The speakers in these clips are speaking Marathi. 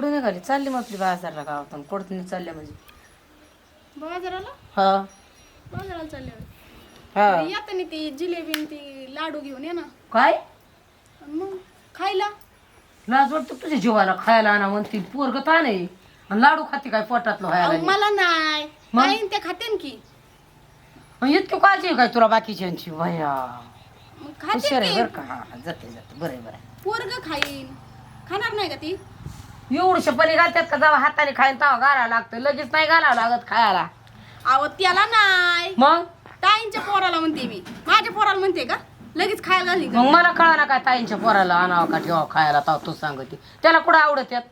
कुठून निघाली? चालली मग आपली बाजारला गावातून. कुठून चालल्या म्हणजे. बाजाराला? हा. बाजाराला चालले होते. हा. येताना ती जिलेबी आणि ती लाडू घेऊन ये ना. काय? मग खायला? लाज वाटतं तुझ्या जीवाला खायला आणा म्हणते. पोरग ता नाही आणि लाडू खाते काय पोटातलं अहो, व्हायला मला नाही. मग? नाही ते खाते की. मग इतकी काळजी आहे काय तुला बाकीच्यांची भया. मग हुशार आहे खाते बरं का? हा हा, जाते जाते. बरं आहे, बरं आहे. पोरग खाईन. खाणार नाही का ती? एवढशे पली घालतात का? जेव्हा हाताने खाईन तेव्हा घालावं लागतं. लगेच नाही घालावं लागत खायला. अहो त्याला नाही. मग? ताईंच्या पोराला म्हणते मी. माझ्या पोराला म्हणते का? लगेच खायला घाली का? मग मला कळा ना काय ताईंच्या पोराला आणावं का ठेवावं खायला ताव तू सांगते. त्याला कुठं आवडत यात?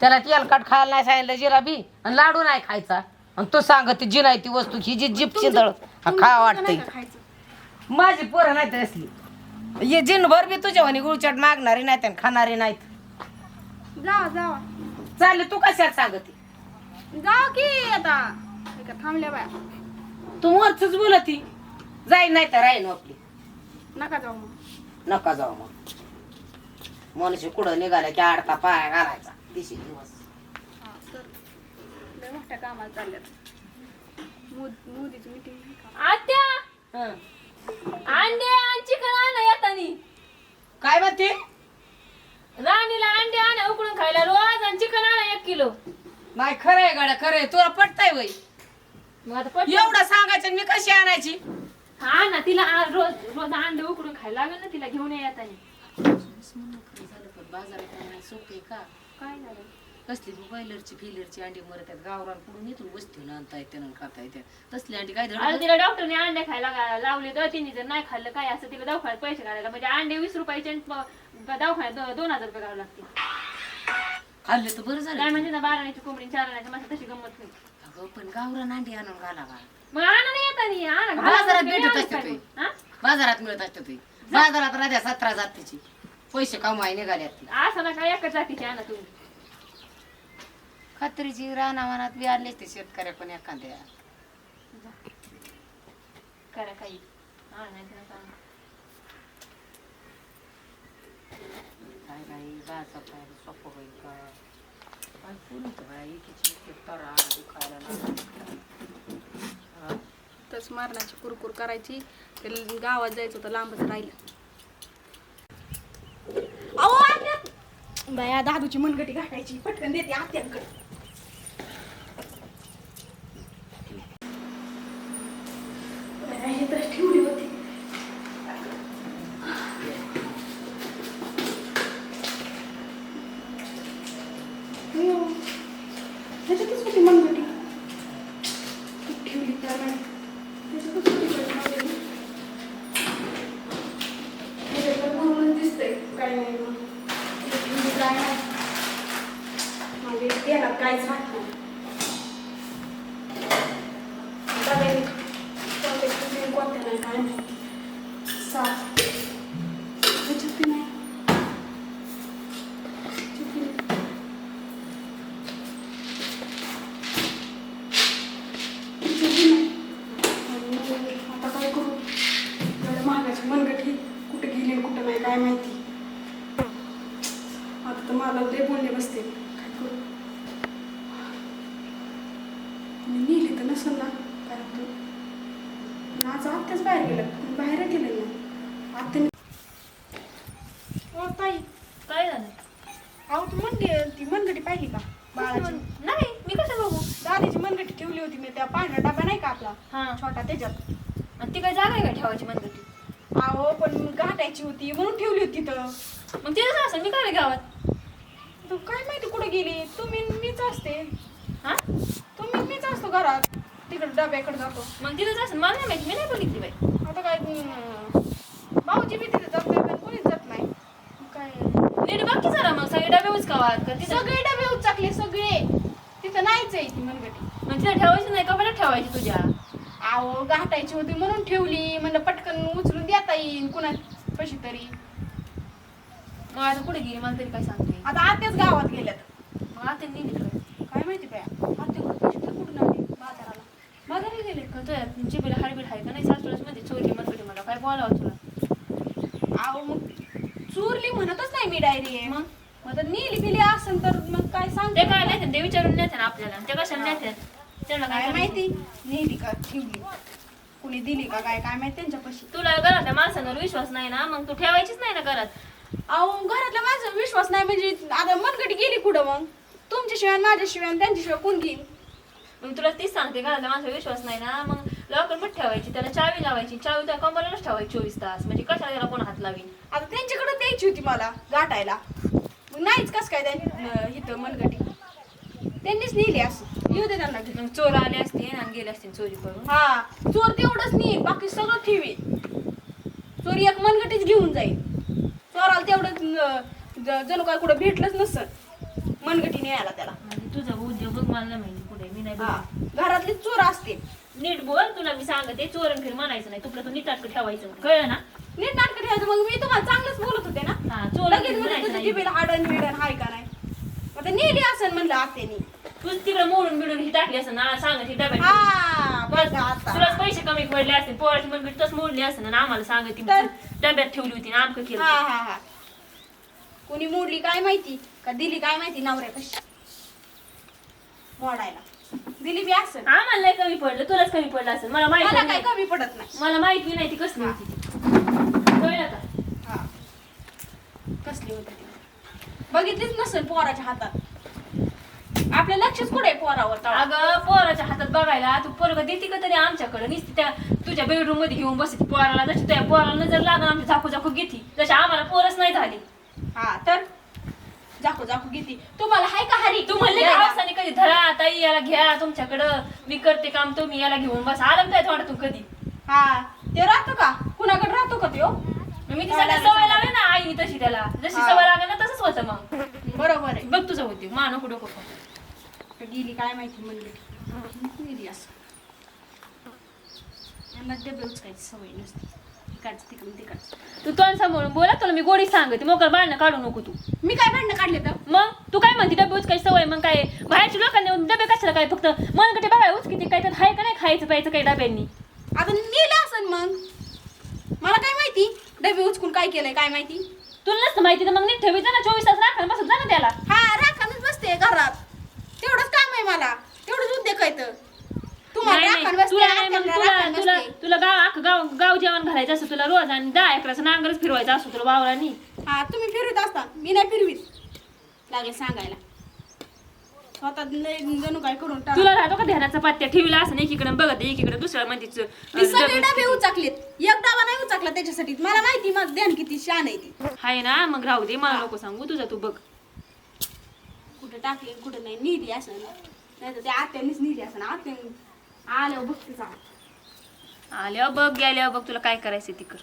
त्याला तेलकट खायला नाही सांगितलं जिराबी आणि लाडू नाही खायचा. आणि तो सांगते जी नाही ती वस्तू ही जी जीप चिंदळ खा वाटतंय. नाही का खायचं? माझी पोरं नाही तर असली. ये जिनभर बी तुझ्या म्हणे गुळचाट मागणारी नाहीत आणि खाणारी नाहीत. जावा जावा. चालले तू कशात सांगते? जावा की आता. का थांबल्या बाया. तू मोरच बोलती. जाईन नाही तर राहीन आपली. नका जाऊ मग. नका जाऊ मग. मनुष्य कुठं निघाला की आडता पाया घालायचा. दिशी दिवस. हा, लय मोठ्या कामाला चालल्यात. मोद- मोदीची मीटिंग आत्या! हं. अंडे आणि चिकन आणा येतानी. काय म्हणते? राणीला अंडे आणा उकडून खायला रोज आणि चिकन आणा एक किलो. नाही खरंय गाड्या खरंय तुला पटताय वय? मग आता पटलं. एवढं सांगायचं आणि मी कशी आणायची? हा ना तिला आ- रोज रोज अंडे उकडून खायला लागेल ना तिला घेऊन ये येतानी बाजारात सोपे का काय झालं? कसली बॉयलरची फिलरची अंडी मरतात गावरान कुठून इथून वस्तीहून आणता येते आणि खाता येते तसली अंडी काय तिला डॉक्टरने अंडे खायला गा- लावले तर तिने जर नाही खाल्लं काय असं तिला दवाखान्यात पैसे घालायला म्हणजे अंडे वीस रुपयाचे आणि प- दवाखान्यात दोन हजार रुपये घालावे लागतील. खाल्ले तर बरं काय झालं म्हणजे ना बाराण्याची कोंबडी चार आणायची माझी तशी गंमत नाही. अगं पण गावरान अंडी आणून घालावा. मग आणा नाही येतानी आणा. बाजारात घाला. भेटत काय असते ते. हा? बाजारात मिळत असते ते. बाजारात राहत्या सतरा जातीची. पैसे कमाई निघाल्यात असं ना काय एकच जातीची आणा तुम्ही. खात्रीची रानावनात बी आणले ते शेतकऱ्या पण एखाद्या. करा काही. हा नाही तर नका आणू. काय बाई बाचा काय सोपं होईल का काय पुरीचं बाई एकीची एक तरा दुखायला लागला. तस मारण्याची कुरकुर करायची ते गावात जायचं होतं लांबच राहिलं अहो आत्या! बाया दादूची मनगटी घाटायची पटकन देते आत्यांकडे बाया, हे तर ठेवली होती अयो, ह्याच्यातच होती मनगटी कुठे ठेवली त्या नाही ह्याच्यातच होती मनगटी. ह्याच्यात म्हणून दिसतंय काय नाही मग. म्हणजे काय नाही. माझ्या ध्यानात काहीच राहत त्याच्यात. आणि ती काय जागा आहे का ठेवायची मनगटी अहो पण घाटायची होती म्हणून ठेवली होती तर मग तिथंच असं मी काय गावात? तू काय माहिती कुठे गेली? तुम्ही मीच असते. हा? तुम्ही मीच असतो घरात. तिकडे डब्याकडे जातो. मग तिथंच असं मला नाही माहिती मी नाही बघितली बाई. आता काय अं, भाऊजी बी तिथे जात नाही कोणीच जात नाही. काय? नीट बघ की जरा मग सगळे डबे उचकावात का तिथं? सगळे डबे उचाकले सगळे. तिथं नाहीच आहे ती मनगटी. मग तिथं ठेवायची नाही कपड्यात ठेवायची तुझ्या. आहो घाटायची होती म्हणून ठेवली. म्हणलं पटकन उचलून देता येईल कुणा कशी तरी. मग आता कुठे गेली? मला तरी काय सांगते. आता आत्याच गावात गेल्यात. मग आता नेली काय काय माहिती बाया? आत्या कुठून आले बाजाराला. बाजारात गेले का? तुझ्या जिबीला हाडबीड आहे का नाही? सासूलाच मध्ये चोरी म्हणते मला. काय बोलावं तुला? आहो मग चूरली म्हणतच नाही मी डायरी मग? मग तर नेली बिली असेल तर मग काय सांगते काय नाही ते विचारून नेते ना आपल्याला. ते कशाला नेते त्यांना काय काय माहिती नेली का ठेवली कुणी दिली का काय काय माहिती त्यांच्यापाशी? तुला घरातल्या माणसांवर विश्वास नाही ना मग तू ठेवायचीच नाही ना घरात. अहो घरातल्या माझा विश्वास नाही म्हणजे आता मनगटी गेली कुठं मग? तुमच्याशिवाय माझ्याशिवाय त्यांच्याशिवाय कोण घेईन मग तुला तीच सांगते घरातल्या माणसावर विश्वास नाही ना मग लवकर मग ठेवायची त्याला चावी लावायची चावी त्या कंबरलाच ठेवायची चोवीस तास. म्हणजे कशाला त्याला कोण हात लावीन? आता त्यांच्याकडे द्यायची होती मला गाठायला. मग नाहीच कस काय त्यांनी इथं मनगटी. त्यांनीच नेली असं. येऊ दे त्यांना घेऊन. मग चोर आले असते आणि गेले असते चोरी करून हा चोर तेवढंच नेईल बाकी सगळं ठेवी. चोरी एक मनगटीच घेऊन जाईल. चोराला तेवढं अं, ज- जणू काय कुठं भेटलंच नसल मनगटी न्यायला त्याला. म्हणजे तुझा उद्योग बघ मला नाही माहिती पुढे मी नाही हा. घरातले चोर असते. नीट बोल तुला मी सांगते चोरण फिर म्हणायचं नाही तुला तू नीट ठेवायचं कळलं ना? नीट नाटक ठेवायचं मग मी तुम्हाला चांगलंच बोलत होते ना? हा चोरण लगेच म्हणजे म्हणायचं तुझ्या नाही जिभेला हाडण बिडण हाय का नाही? आता नेली असेल म्हणलं आत्यानी. तूच तिकडे मोडून बिडून ही टाकली असं ना सांगत डब्यात. हा बघा आता. तुलाच पैसे कमी पडले असते पोराची मग तस मोडली असते ना आम्हाला सांगत तर? डब्यात ठेवली होती ना आमकं हा केलं हा हा. कोणी मोडली काय माहिती? का दिली काय माहिती नवऱ्या कशी मोडायला. दिली बी असेल. आम्हाला नाही कमी पडलं तुलाच कमी पडलं असेल मला माहिती मला काय नाही. कमी पडत नाही. मला माहिती नाही ती कसली होती ती. कळलं का? हा. कसली होती ती? बघितलीच नसेल पोराच्या हातात. आपलं लक्षच कुठे पोरावर तेव्हा? अगं पोराच्या हातात बघायला तू पोरग देते का तरी आमच्याकडे? नुसती त्या तुझ्या बेडरूममध्ये घेऊन बसते पोराला. जशी त्या पोराला नजर लागून आमची झाकू झाकू घेती. जशी आम्हाला पोरच नाही झाली. हा तर? जाकू जाकू घेती. तुम्हाला हाय का हरी? तू म्हणले? पावसाने कधी धरा ताई याला घ्या तुमच्याकडं. मी करते काम तुम्ही याला घेऊन बस. आलं काय तोंडातून कधी. हा ते राहतो का? कुणाकडे राहतो का मग मी ती सगळ्या सवय लावली ना आईने तशी त्याला. जशी हा. सवय लागली ना तसंच होतं मग. बरोबर आहे. बघ तुझं उद्योग मा नको डोकं खाऊ. तर गेली काय माहिती म्हणली. गेली असं. यांना डबे उचकायची सवय नसते. तिकडचं तिकडून तिकडचं. तू तोंड सांभाळून बोला तुला मी गोडी सांगते. मोकर बाळणं काढू नको तू. मी काय भांडणं काढले तर? मग? तू काय म्हणते डबे उचकायची सवय? मग काय? बाहेरच्या लोकांनी डबे कशाला काय? फक्त मनकटे बघाय उचकिते काय तर हाय का नाही खायचं प्यायचं काही डब्यांनी? आता नेलं असेल मग. मला काय माहिती? डबे उचकून काय केलंय काय माहिती? तुला नसतं माहिती तर मग नीट ठेवायचं ना चोवीस तास राखा बसत जा ना त्याला. हा राखानच बसते घरात. तेवढंच काम आहे मला. तेवढंच उद्योग आहे तर तुम्हाला नाही, राखण नाही, बसते तुला नाही मग आत्याला तुला राखण तुला बसते. तुला गाव अख्खं गाव गाव जेवण घालायचं असं तुला रोज आणि दहा एकराचं नांगरच फिरवायचं असं तुला वावरानी. हा तुम्ही फिरवीत असता. मी नाही फिरवीत. लागले सांगायला. स्वतः लय जणू काय करून. तुला राहतो का ध्यानाचा पत्त्या ठेवला असं एकीकडे बघत एकीकडे दुसऱ्या म्हणतीच मी सगळे डबे उचाकलेत. एक डबा नाही उचाकला त्याच्यासाठी. मला माहिती माझं ध्यान किती शान आहे ती. हाय ना मग राहू दे मला नको सांगू. तुझा तू बघ. टाकले कुठं नाही निधी असं नाही तर त्या आत्यानीच निधी असं आत्या आल्यावर बघ तिचा आल्यावर बघ गेल्यावर बघ तुला काय करायचं ती कर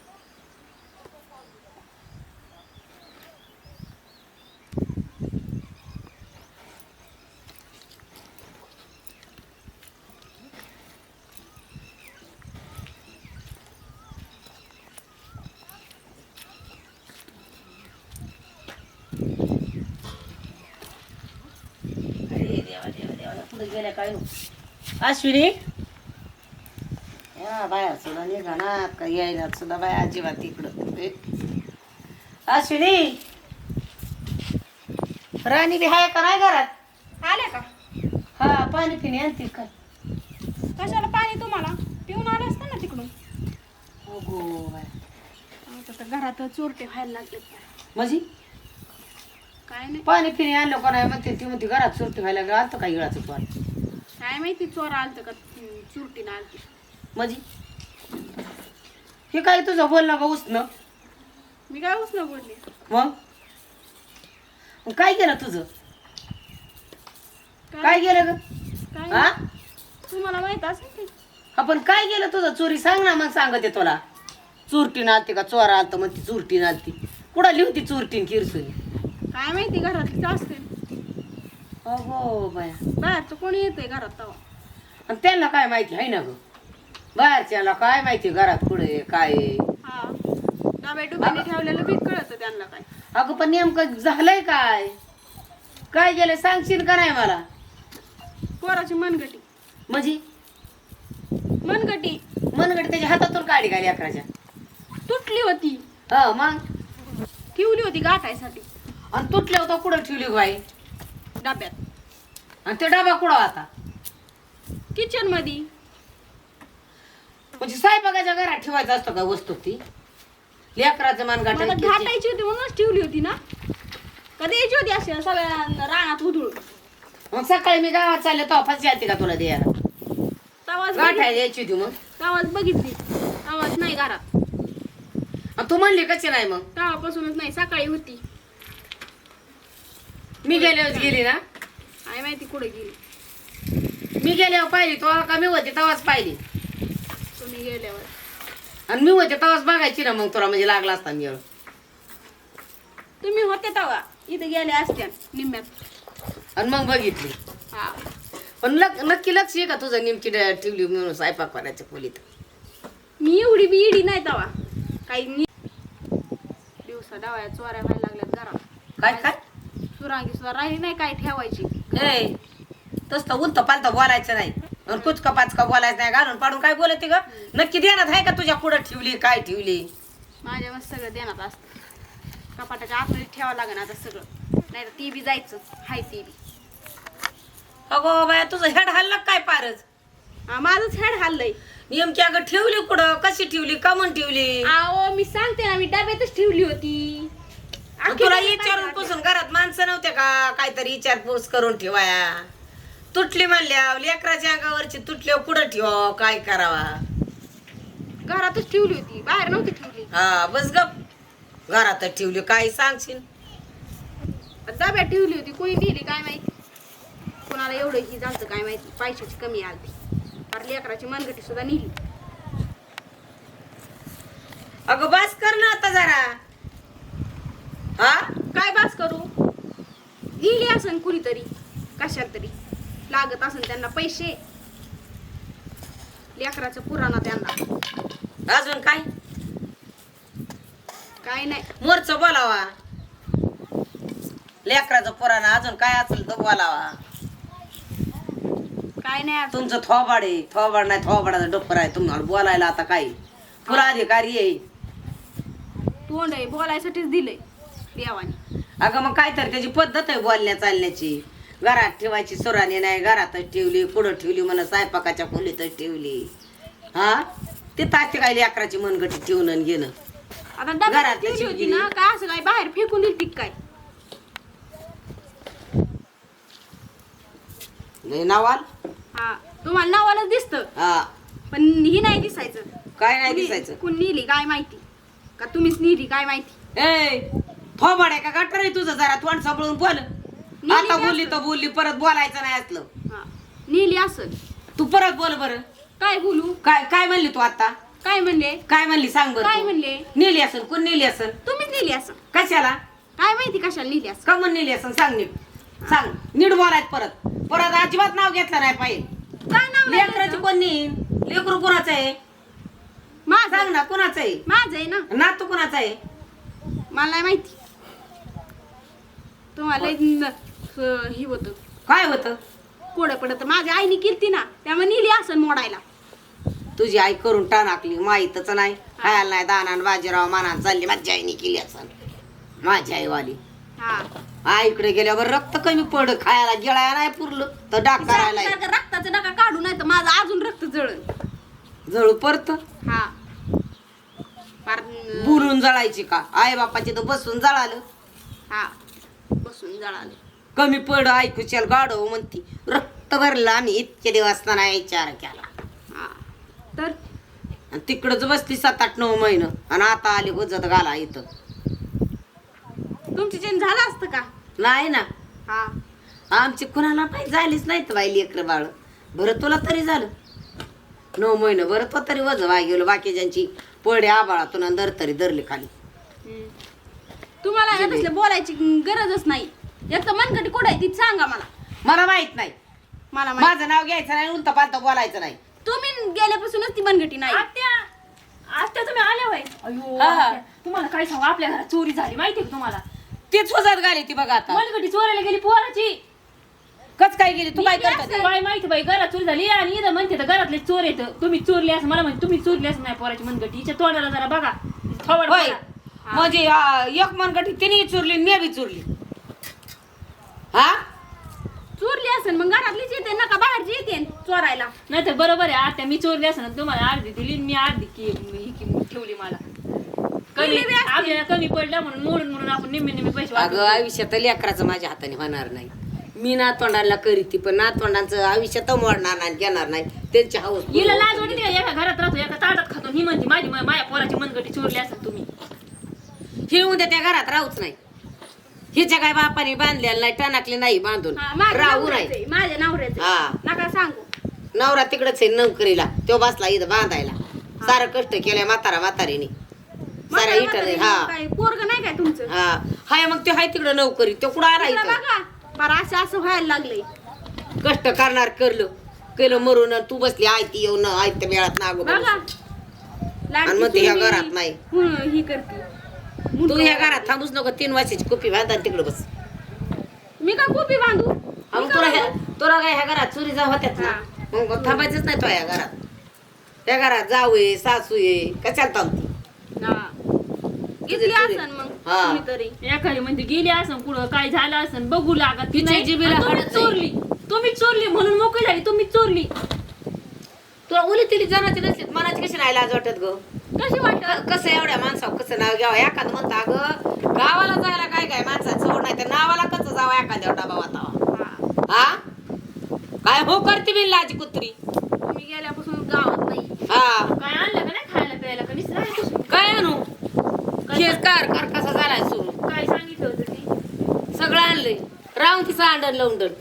अरे देवा देवा देवा पुढे गेल्या काय अश्विनी? या बाया सुद्धा निघाणार का यायला सुद्धा बाया अजिबात इकडं. अश्विनी? राणी बी हाय का नाही घरात? आल्या का? हा पाणी पिणे आणते काय कशाला पाणी तुम्हाला? पिऊन आलं असतं ना तिकडून. अगो बाया. आता घरात चोरटे व्हायला लागले म्हणजे? काय नाही. पाणी पिणे आणलं का नाही म्हणते ती म्हणते घरात सुरती व्हायला लागलं. आलतं काय गिळाचं पाणी? काय माहिती चोर आलतं का चुरटीनं आलती. म्हणजे? हे काय तुझं बोलणं का उचणं मी काय उचना बोलले? मग? मग काय केलं तुझं? काय? केलं ग? हा तुम्हाला माहीत असेल की? आपण काय केलं तुझं? चोरी सांग ना मग सांगते तुला. चुरटीन आलती का चोरा आलत मग ती चुरटीन आलती. कुठं लिहती चुरटीन किरसून काय माहिती घरातलीच असते बाया. बाहेरचं कोणी घरात आणि त्यांना काय माहिती आहे ना ग? बाहेरच्याला काय माहिती घरात पुढे काय आहे. हा. ठेवलेलं बी कळत त्यांना काय. अगं पण नेमकं झालंय काय? काय गेलं सांगशील का नाही मला? पोराची मनगटी. म्हणजे? मनगटी. मनगड त्याच्या हातातून काढी गाली अकराच्या तुटली होती. हो मग? ठेवली होती गाठायसाठी. आणि तुटल्या होता कुठं ठेवली बाई? डब्यात. आणि ते डबा कुठं होता? किचनमध्ये म्हणजे साहेबागाच्या घरात ठेवायचं असतं का वस्तू ती? लेकराचं मला मनगाठ घाटायची होती म्हणूनच ठेवली होती ना. कधी यायची होती अशी सगळ्या रानात उधळून मग सकाळी मी गावात चालले तेव्हा फाशी आलती का तुला द्यायला? तवाच गाठायला बघितली. यायची होती मग. तवाच बघितली. तवाच नाही घरात. आणि तू म्हणली कशी नाही मग? तेव्हापासूनच नाही सकाळी होती. मी गेल्यावर गेली ना? काय माहिती कुठे गेली? मी गेल्यावर पाहिली तो का मी होती तेव्हाच पाहिली? तुम्ही गेल्यावर. आणि मी होते तेव्हाच बघायची ना मग तुला म्हणजे लागला असता मी तुम्ही होते तेव्हा इथे गेले असत्या निम्म्यात. आणि मग बघितली. हा. पण लक नक्की लक्ष आहे का तुझं नेमकी ड- ठेवली म्हणून स्वयंपाक करायच्या खोलीत? मी एवढी बी इडी नाही तेव्हा. काही नी- दिवसा डावया चोऱ्या व्हायला लागल्यात घरात. काय काय? सुरांगी सुद्धा राहिली नाही काय ठेवायची. ए तसं उलत पालत बोलायचं नाही. आणि कुचका पाचका बोलायचं नाही. घालून पाडून काय बोलते ग? नक्की ध्यानात आहे का तुझ्या कुठं ठेवली काय ठेवली? माझ्या मस्त सगळं देण्यात असतं. कपाटाच्या आतमध्ये ठेवावं लागेल आता सगळं. नाही तर ती बी जायचं. हाय ती बी. अगो बाया तुझं हेड हल्लं काय पारच हा, माझंच हेड हल्लंय. नेमकी अगं ठेवली कुठं? कशी ठेवली? कमन ठेवली? आओ मी सांगते ना मी डब्यातच ठेवली होती. तुला विचारून पुसून घरात माणसं नव्हते का? काहीतरी विचारपूस करून ठेवाया. तुटली म्हणल्या लेकराच्या अंगावरची तुटल्यावर कुठं ठेवा काय करावा? घरातच ठेवली होती. बाहेर नव्हती ठेवली. हा बस गप. घरातच ठेवली काही सांगशील? डब्यात ठेवली होती कोणी दिली काय माहिती? कोणाला एवढं ही झालं काय माहिती? पैशाची कमी आली फार लेकराची मनगटी सुद्धा नेली. अगं बस कर ना आता जरा. हा? काय बास करू? नेली असन कुणीतरी. कशाला तरी? लागत असन त्यांना पैसे. लेकराचं पुराणा त्यांना. अजून काय? काय नाही. मोरच बोलावा. लेकराचं पुराणा अजून काय असेल तर बोलावा. काय नाही. तुमचं थोबाड आहे. थोबाड नाही थोबाडाचं डोकर आहे तुम्हाला बोलायला आता काय तुला अधिकारी आहे. तोंड आहे बोलायसाठीच दिलंय. देवाने. अगं मग काय तर त्याची पद्धत आहे बोलण्या चालण्याची. घरात ठेवायची सुराने नाही घरातच ठेवली पुढं ठेवली म्हणा स्वयंपाकाच्या खोलीतच ठेवली. हा? ते ताते काय लेकराची मनगटी ठेवून आणि घेणं. आता डब्यात घरातली ठेवली होती शिवगिरी. ना काय असं काय बाहेर फेकून दिली ती काय? लय नावाल? हा तुम्हाला नावालाच दिसतं. हा. पण ही नाही दिसायचं. काय नाही कुणी- दिसायचं? कुणी नेली काय माहिती? का तुम्हीच नेली काय माहिती? ए! थोबाड आहे का गटर आहे तुझं? जरा तोंड सांभाळून बोल. आता मी बोलली तर बोलली परत बोलायचं नाही असलं. हा. नेली असं. तू परत बोल बरं. काय बोलू? काय काय म्हणली तू आता? काय म्हणले? काय म्हणली सांग बरं काय तू. म्हणले? नेली असन कोण नेली असन? तुम्हीच नेली असं कशाला? काय माहिती कशाला नेली असं का नेली असन सांग नीट. सांग. नीट बोलायचं परत. परत अजिबात नाव घेतलं नाही पाहिजे. काय नाव नाही लेकराचं? कोण नेईन लेकरू कोणाचं आहे? माझं. सांग ना कोणाचं आहे? माझं आहे ना. नातू कोणाचं आहे? मला नाही माहिती. तुम्हाला न- हे होतं. काय होतं? कोडं पडत. माझ्या आईने केलती ना त्यामुळे नेली असं मोडायला. तुझी आई करून टाणाकली माहीतच नाही. खायला नाही दाना बाजीराव मानान चालली माझ्या आईने केली असन माझी आईवाली. हा. आईकडे गेल्यावर रक्त कमी पड खायला गिळायला नाही पुरलं तर डाक करायला सारखं सारखं रक्ताचं डका काढू नाही तर माझं अजून रक्त जळण जळू परत? हा. फार बुरून जळायची का? आई बापाची तर बसून जळालं. हा. बसून जळाले. कमी पड ऐकूच्याल गाडव म्हणती. रक्त भरलं आम्ही इतके दिवस नाही विचार केला. हा. तर? आणि तिकडच बसली सात आठ नऊ महिनं. आणि आता आली हुजत घाला इथं. तुमची चेंज झालं असतं का? नाही ना. हा. आमची कुणाला पाहिजे झालीच नाहीत बाई लेकर बाळ. बरं तुला तरी झालं. नऊ महिने. बरं तो तरी वज वाय गेलो बाकीच्यांची पडे आबाळातून आणि दर तरी धरली खाली. हम्म. तुम्हाला ना तसलं बोलायची गरजच नाही. एक तर मनगटी कुठे आहे ती सांगा मला. मला माहीत नाही. मला माहित- माझं नाव घ्यायचं नाही उलट पालत बोलायचं नाही. तुम्ही गेल्यापासूनच ती मनगटी नाही. आत्या! आत्या तुम्ही आल्या होय? अयो हा, हा. आत्या, तुम्हाला काय सांगू आपल्या घरात चोरी झाली माहितीये का तुम्हाला? तीच वजात घाली ती बघा आता. मनगटी चोरायला गेली पोराची. कच काय गेली? तू काय करत काय माहिती बाई घरात चोरी झाली आणि इथं म्हणते तर घरातले चोर येत. तुम्ही चोरले असं मला म्हणते तुम्ही चोरले असं नाही पोराची मनगटी. हिच्या तोंडाला जरा बघा. थोबड होय. बघा. म्हणजे एक मनगटी तिने चुरली आणि मी बी चुरली. हा? चोरली असेल मग घरातलीच येते नका बाहेरची येते चोरायला. नाही तर बरोबर आहे आता मी चोरली असं ना तुम्हाला अर्धी दिली आणि मी अर्धी की ही की ठेवली मला. कमी दिली बी असती. आपल्याला कमी पडलं म्हणून मोडून म्हणून आपण निम्मे निम्मे पैसे अगं आयुष्यात लेकराचं माझ्या हाताने होणार नाही. मी नातवंडाला करीती पण नातवंडांचं आयुष्यात मोडणार नाही घेणार नाही. त्यांची हाऊस हिला लाज वाटते का एका घरात राहतो एका ताटात खातो. ही म्हणते माझी माझ्या पोराची मनगटी चोरली असेल तुम्ही. ही उद्या त्या घरात राहूच नाही. हिच्या काय बापाने बांधलेलं नाही टणाकले नाही बांधून. हा, माझ्या राहू नवऱ्याचं नाही. आहे, माझ्या नवऱ्याचं आहे. हा. नका सांगू. नवरा तिकडच आहे नोकरीला तो बसला इथं बांधायला. सारं कष्ट केलंय म्हातारा म्हातारीने. सारा म्हातारं म्हातारं हा. काय पोरग नाही काय तुमचं? हा. हाय मग ते हाय तिकडं नोकरी तो कुठं आला इथं बघा. बरं असं असं व्हायला लागलंय. कष्ट करणार करलं. केलं मरून आणि तू बसली आयती येऊन आयत्या वेळात नागो बघा. आणि मग ती ह्या घरात नाही. ही करते. तू ह्या घरात थांबूच नको तीन वर्षाची कुपी बांधा तिकडे बस मी का कोपी बांधू हा, का तुला ह्या? तुला काय ह्या घरात चोरी जा होत्यात ना. मग थांबायचंच नाही तो ह्या घरात त्या घरात जाऊ ये सासू ये कशाला थांबती हा. घेतली. असन मग हा. तुम्ही तरी एखादी म्हणते गेली असं कुठं काय झालं असं बघू लागत तिच्या नाही. जिभेला आणि तुम्ही हाडच आहे. चोरली तुम्ही चोरली म्हणून मोकळी झाली तुम्ही चोरली तुला उली तिली जनाची नसली मनाची कशी नाही लाज वाटत ग कशी वाटत? कसं एवढ्या माणसावर कसं नाव घ्यावं? एखादं म्हणता ग गावाला जायला काय काय माणसाचं सोड नाही तर नावाला कसं जावं एखाद्या डबा वातावा हा. हा? काय हो करते बिन लाजी कुत्री? तुम्ही गेल्यापासून गावात नाही. हा. काय आणलं का नाही खायला प्यायला का निसं राहायचं? काय आणू? खेळ कार कार कसा झालाय सुरू काय सांगितलं होतं ते? सगळं आणलंय. राहून तिचं अंडन लवंडन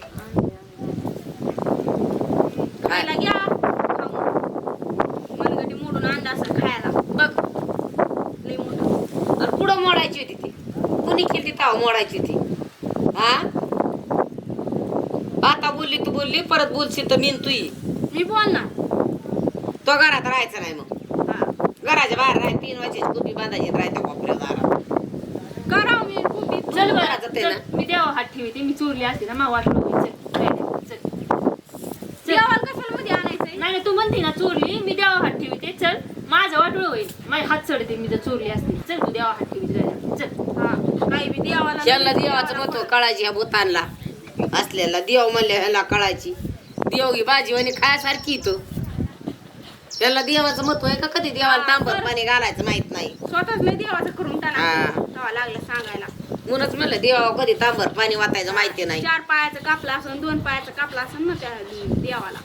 खायला घ्या खाऊन. मनगटी मोडून अंडा असं खायला बघ लई मोठं आणि पुढं मोडायची होती ती कुणी केली ताव मोडायची ती. हा? आता बोलली तू बोलली परत बोलशील तर मीन तू. मी बोलणार. तो घरात राहायचं नाही मग. हा. घराच्या बाहेर राहाय तीन वर्षाची कुपी बांधायची राहायच्या कोपऱ्यात दारात. करावं मी कोपी चल बरं, घराचं ते चल, ना. मी देवा हात ठेवते. मी चोरली असते ना मला वाटलं होईल. चल. नाही, चल. देवाला कशाला मध्ये आणायचंय? नाही नाही, तू म्हणते ना चोरली. मी देवा हात ठेवते. चल. माझं वाटोळ होईल. माझे हात चढते मी जर चोरली असते चल तू देवा हात ठेवते. तुझ्या. चल. हा. काही बी देवाला ह्याला देवाचं महत्त्व कळायची ह्या भूतानला. असलेला देव म्हणले ह्याला कळायची. देव ही भाजी आणि खायासारखी तो. त्याला देवाचं महत्त्व आहे का? कधी देवाला तांबर पाणी घालायचं माहीत नाही. स्वतःच लय देवाचं करून टाका हा. लागलं सांगायला. म्हणूनच म्हणलं देवा कधी तांबर पाणी वाटायचं माहिती नाही. चार पायाचं कापला असन दोन पायाचं कापला असन ना त्या देवाला.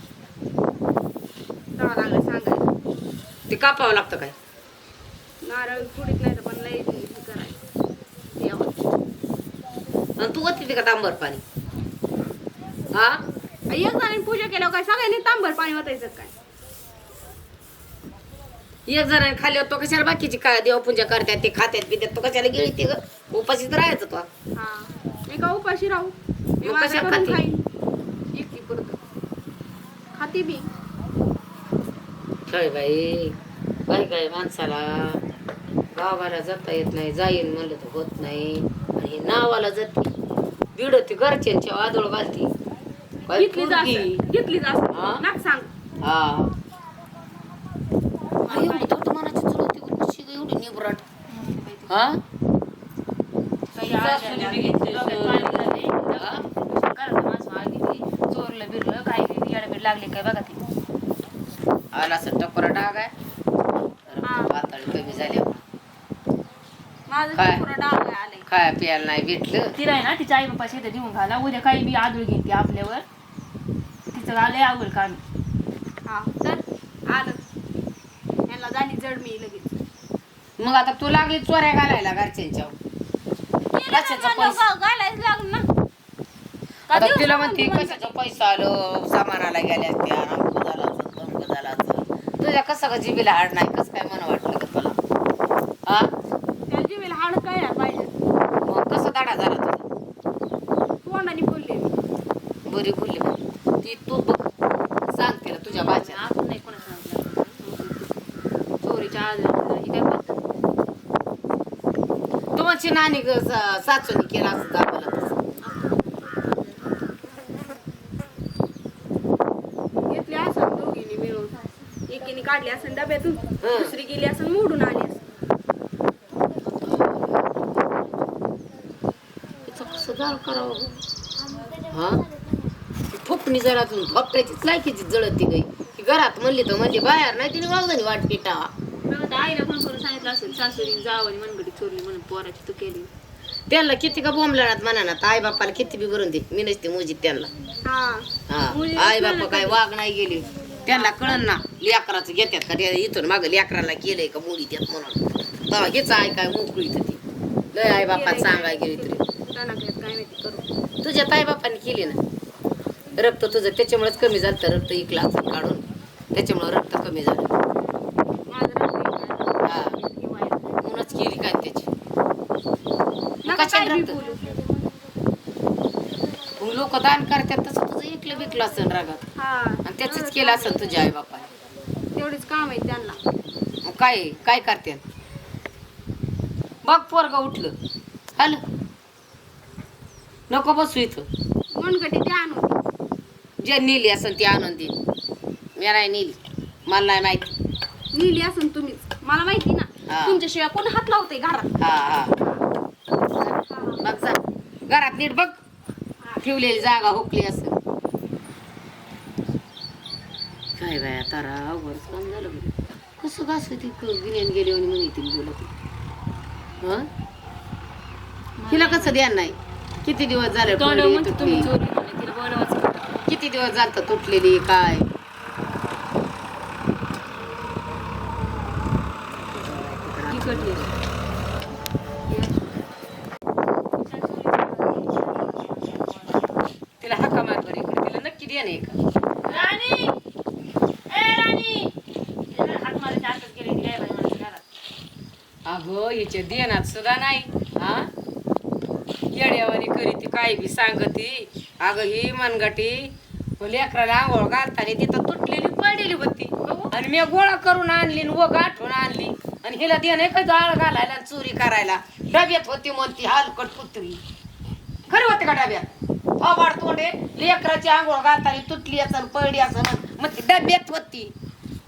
तेव्हा लागलं सांगायला. ते कापावं लागतं काय? नारळ फुडीत नाही तर पण लय हे करायचं देवाला आणि तू होती का तांबर पाणी? हा? एक जणांनी पूजा केल्यावर काय सगळ्यांनी तांबर पाणी वाटायचं काय? एक जण खाली तो कशाला बाकीची काय देवपूजा करतात ते खात्यात पित्यात तो कशाला गिळते ग? उपाशीच राहायचं तो. हा. मी का उपाशी राहू? करून खाती? एकटी पुरतं खाती? बी. काय बाई? काय काय माणसाला? गावाला जाता येत नाही जाईन म्हणलं तर होत नाही आणि हे नावाला जाते बिडती घरच्यांच्या वादळ घालती काय घेतली पोरगी. जास्त घेतली जास्त हा? नाक सांग हा एवढी मनाची चुलती कशी गं एवढी निबराट हा काही सासूने आलं बी घेतली डोक्यात असेल. पाणी झालंय. हा? घरात माणसं आली ती, चोरलं बिरलं येडबीड लागले काय बघा ते आला असं टकोरा डाग आहे हा. पातळी कमी झाल्या माझं काय? पुरं डाग आलंय. खाया प्यायला नाही भेटलं? तिला आहे ना तिच्या आई बाप्पा शेतात देऊन घाला. उद्या काही बी आदळ घेते आपल्यावर. तिचं आलंय आवड काम हा तर आलं यांना झाली जड मी लगेच. मग आता तू लागली चोऱ्या घालायला घरच्यांच्या. कशाचं पैसे? घालायच लागलं ना. आता दिवस तिला म्हणते तुम्हाला. कशाचं पैसा आलं? सामानाला गेल्या त्या अमुक झाला असं, तमुक झाला असं. तुझ्या कसं का जिबीला हाड नाही कसं काय मन का तुला हा त्या जीवेला हाड काय पाहिजे मग कसं दाडा झाला तुझा तोंडाने बोलले बरी बोलली ती तू बघ सांग तिला तुझ्या बाच्या आपण नाही कोणा सांगितलं. चोरीच्या आज ही काय पद्धत तुमची नानी ग सा- सासूने केला असं दाखवलं घेतली असं दोघींनी मिळून. एकीने काढली असं डब्यातून. दुसरी गेली असं मोडून आली असं कसं करावं? हा? फुकणी जरा तू फपट्याचीच लायकीची जळती गई. की घरात म्हणली तर म्हणजे बाहेर नाही तिने वागदानी वाट पिटावा. मग आईला फोन करून सांगितलं असेल सासूरी जावं मनगडी चोरली म्हणून पोराची तू केली. त्यांना किती का बोंबलणार म्हणा ना आई बापाला किती बी भरून दे मी नसते मोजीत त्यांना. हा. आई बापा काय वाघ नाही गेली. त्यांना कळन ना लेकराचं घेतात का ते इथून माग लेकराला केलंय का मुली त्यात म्हणून. तेव्हा हेच आई काय मोकळी ती. लय आई बापात सांगाय गेली तरी. तुझ्या ताई बापाने केली ना. रक्त तुझं त्याच्यामुळेच कमी झालं रक्त इकला काढून. त्याच्यामुळे रक्त कमी झालं. हा. म्हणूनच केली काय त्याची. रक्त? बोलू. लोक दान करतात तसं तुझं एकलं बिकलं असेल रागात. हा. आणि त्याच केलं असेल तुझ्या आई बापाने तेवढेच काम आहे त्यांना. काय काय करते बघ पोरग उठलं. हल. नको बसू इथं. मनगटी ते आणून जे नेली असेल ती आणून दे. मी नाही नेली. मला नाही माहिती. नेली असून तुम्हीच मला माहिती ना. हा. तुमच्याशिवाय कोण हात लावते घरात? हा हा. बघ जा. घरात नीट बघ. ठेवलेली जागा हुकली असं काय बाया तारा अवघडच काम झालं बघ. कसं घास ती गिन्यान गेली आणि म्हणे ती बोलत हं? तिला कसं ध्यान नाही? किती दिवस झाले तोंड पडली, म्हणते तुम्ही तुटली. चोरी तिला बोलावंच किती दिवस झालं तुटलेली काय? तिला हाका मार बरं तिला नक्की द्या नाही का राणी! ए राणी! अगं हिचे देण्यात सुद्धा नाही हा? येड्यावानी करी ती काय बी सांगती. अगं ही मनगटी लेकराला आंघोळ घालताना तिथं तुटलेली पडलेली होती. आणि मी गोळा करून आणली आणि व गाठून आणली. आणि हिला देणे का जाळ घालायला आणि चोरी करायला. डब्यात होती म्हणती हलकट कुत्री. खरं होते का डब्यात? थोबाड तोंडे लेकराची आंघोळ घालताना तुटली असं पडली असं मग ती डब्यात होती.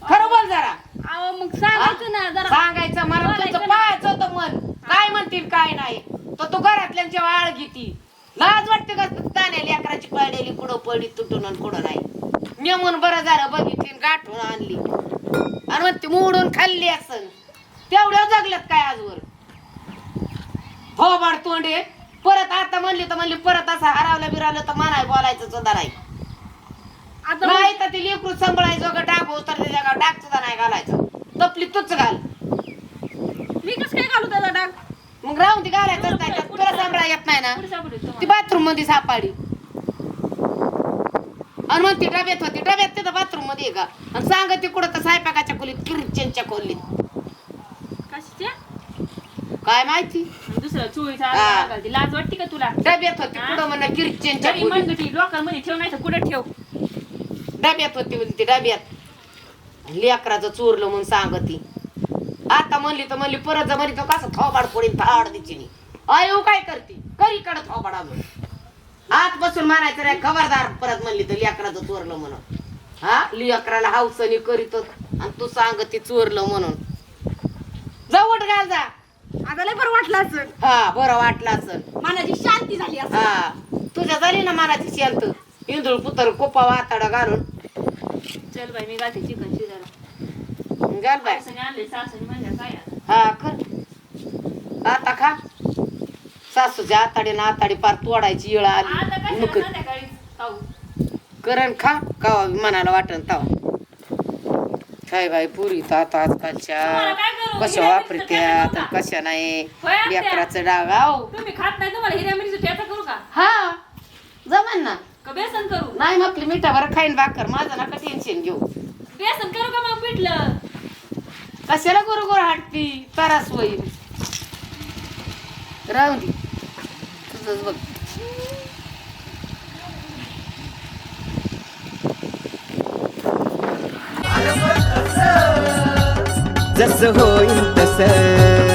खरं बोल जरा. अहो मग सांगायचं ना जरा सांगायचं मला तुझं. पाहायचं होतं मन काय म्हणतील काय नाही. तर तू घरातल्यांच्या वाळ घेती. लाज वाटते का ताण्या लेकराची पडलेली पुढं पडली तुटून आणि नाही? म्हणून बरं झालं बघितली गाठून आणली. आणि मग ती मोडून खाल्ली असन तेवढ्या जगल्यात काय आजवर? थोबाड तोंडे परत आता म्हणली तर म्हणली परत असं हरावलं बिरावलं तर मनाय बोलायचं सुद्धा नाही. आता नाही तर ती लेकरू सांभाळायचं का डाग उतरले जागा डाग सुद्धा नाही घालायचं. तपली तूच घाल. मी कसं काय घालू त्याचा डाग? मग राहून ती घालायचंच नाही त्यात तुला सांभाळा येत नाही ना. ती? बाथरूममध्ये सापाडी. आणि मग ती डब्यात होती. डब्यात तिथं बाथरूममध्ये का? आणि सांग ती कुठं तर स्वयंपाकाच्या खोलीत किचनच्या खोलीत. कशाच्या? काय माहिती? दुसरं चोळीचा हा. घालते. लाज वाटते का तुला? डब्यात होती कुठं म्हणा किचनच्या जरी खोलीत. मनगटी लोकांमध्ये ठेव नाही तर कुठे ठेव? डब्यात होती म्हणते ती डब्यात लेकराचं चोरलं म्हणून सांग ती आता म्हणली तर म्हणली परत जर म्हणली तर कसं थोबाड पडीन थाड दिची अयो काय करते? करी कड थोबाड अजून आत बसून मारायचं नाही खबरदार परत म्हणली तर लेकराचं चोरलं म्हणून. हा? लेकराला हावसनी करीत आणि तू सांग ती चोरलं म्हणून. जवळ घाल जा. आता लय बरं वाटलं असं हा बरं वाटलं असन मनाची शांती झाली असं हा. तुझ्या झाली ना मनाची शांत? इंदुळ पुतर कोपा वाताडा घालून. चल बाई मी घालते चिकन शिजायला. घाल बाय सासूने हा कर. आता खा. सासूच्या आताडे ना आताडे पार तोडायची येळ आता आली मुक करण खा. कवा मनाला वाटण तवा. काय बाई पुरी तर आता आजकालच्या करू? कशा वापरत्यात कशा नाही? लेकराचं डाग आव तुम्ही खात नाही तुम्हाला हिऱ्या मिरची ठेचा करू का? हा. जमन ना. नाही मग आपली मिठावर खाईन भाकर. माझं नका टेन्शन घेऊ. बेसन करू का मग पिठलं? कशाला गोर हाटती तरास होईल राहू दे. तुझंच बघ. जसं होईल तसं.